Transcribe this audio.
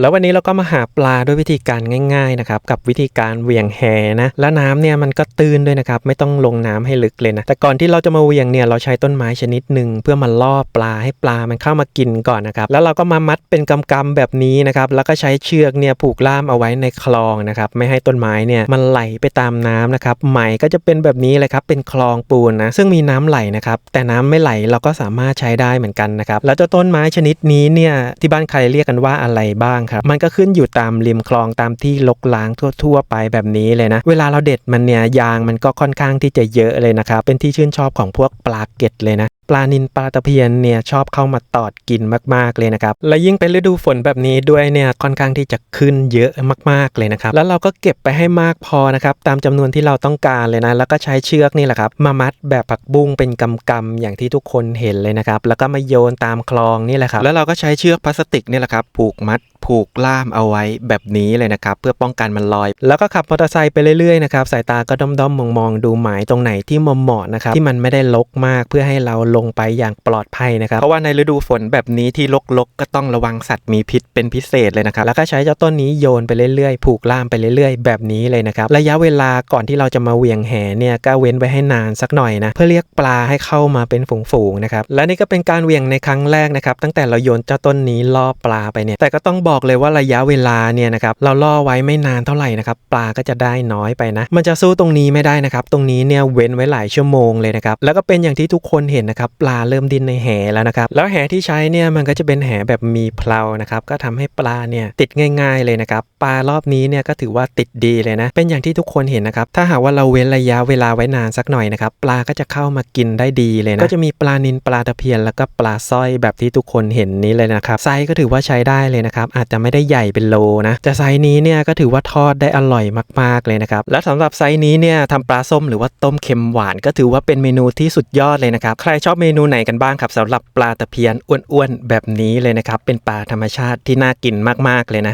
แล้ววันนี้เราก็มาหาปลาด้วยวิธีการง่ายๆนะครับกับวิธีการเหวี่ยงแหนะและน้ำเนี่ยมันก็ตื้นด้วยนะครับไม่ต้องลงน้ำให้ลึกเลยนะแต่ก่อนที่เราจะมาเหวี่ยงเนี่ยเราใช้ต้นไม้ชนิดหนึ่งเพื่อมาล่อปลาให้ปลามันเข้ามากินก่อนนะครับแล้วเราก็มามัดเป็นกำๆแบบนี้นะครับแล้วก็ใช้เชือกเนี่ยผูกล่ามเอาไว้ในคลองนะครับไม่ให้ต้นไม้เนี่ยมันไหลไปตามน้ำนะครับไหมก็จะเป็นแบบนี้เลยครับเป็นคลองปูนนะซึ่งมีน้ำไหลนะครับแต่น้ำไม่ไหลเราก็สามารถใช้ได้เหมือนกันนะครับแล้วเจ้าต้นไม้ชนิดนี้เนี่ยที่บ้านใครเรียกกันว่าอะไรบ้างครับ มันก็ขึ้นอยู่ตามริมคลองตามที่ลกล้างทั่ว ๆ ไปแบบนี้เลยนะ เวลาเราเด็ดมันเนี่ยยางมันก็ค่อนข้างที่จะเยอะเลยนะครับ เป็นที่ชื่นชอบของพวกปลาเก็ดเลยนะ ปลานินปลาตะเพียนเนี่ยชอบเข้ามาตอดกินมากๆเลยนะครับ และยิ่งเป็นฤดูฝนแบบนี้ด้วยเนี่ยค่อนข้างที่จะขึ้นเยอะมาก ๆเลยนะครับ แล้วเราก็เก็บไปให้มากพอนะครับตามจำนวนที่เราต้องการเลยนะ แล้วก็ใช้เชือกนี่แหละครับมามัดแบบผักบุ้งเป็นกำๆอย่างที่ทุกคนเห็นเลยนะครับ แล้วก็มาโยนตามคลองนี่แหละครับ แล้วเราก็ใช้เชือกพลาสติกนี่แหละครับผูกมัดผูกล่ามเอาไว้แบบนี้เลยนะครับ เพื่อป้องกันมันลอย แล้วก็ขับมอเตอร์ไซค์ไปเรื่อยๆนะครับสายตาก็ด้อมๆมองๆดูหมายตรงไหนที่มเหมาะๆนะครับที่มันไม่ได้ลกมากเพื่อให้เราลงไปอย่างปลอดภัยนะครับเพราะว่าในฤดูฝนแบบนี้ที่ลกๆ ก็ต้องระวังสัตว์มีพิษเป็นพิเศษเลยนะครับแล้วก็ใช้เจ้าต้นนี้โยนไปเรื่อยๆ ผูกล่ามไปเรื่อยๆ แบบนี้เลยนะครับระยะเวลาก่อนที่เราจะมาเวียงแหเนี่ยก็เว้นไว้ให้นานสักหน่อยนะเพื่อเรียกปลาให้เข้ามาเป็นฝูงๆนะครับและนี่ก็เป็นการเวียงในครั้งแรกนะครับตั้งแต่เราโยนเจ้าต้นนี้ล่อปลาไปเนี่ยแต่ก็ต้องบอกเลยว่าระยะเวลาเนี่ยนะครับเราล่อไว้ไม่นานเท่าไหร่นะครับปลาก็จะได้น้อยไปนะ มันจะสู้ตรงนี้ไม่ได้นะครับตรงนี้เนี่ยเว้นไว้หลายชั่วโมงเลยนะครับแล้วก็เป็นอย่างที่ทุกคนเห็นนะครับปลาเริ่มดิ้นในแหแล้วนะครับ แล้วแหที่ใช้เนี่ยมันก็จะเป็นแหแบบมีเพลานะครับ ก็ทำให้ปลาเนี่ยติดง่าย ๆเลยนะครับ ปลารอบนี้เนี่ยก็ถือว่าติดดีเลยนะ เป็นอย่างที่ทุกคนเห็นนะครับ ถ้าหากว่าเราเว้นระยะเวลาไว้นานสักหน่อยนะครับ ปลาก็จะเข้ามากินได้ดีเลยนะ ก็จะมีปลานินปลาตะเพียนแล้วก็ปลาสร้อยแบบที่ทุกคนเห็นนี้เลยนะครับไซส์ก็ถือว่าใช้ได้เลยนะครับ อาจจะไม่ได้ใหญ่เป็นโลนะ แต่ไซส์นี้เนี่ยก็ถือว่าทอดได้อร่อยมากๆเลยนะครับ และสำหรับไซส์นี้เนี่ยทำปลาส้มหรือว่าต้มเค็มหวาน ก็ถือว่าเป็นเมนูที่สุดยอดเลยนะครับ ใครชอบเมนูไหนกันบ้างครับสำหรับปลาตะเพียนอ้วนๆแบบนี้เลยนะครับ เป็นปลาธรรมชาติที่น่ากินมากๆเลยนะ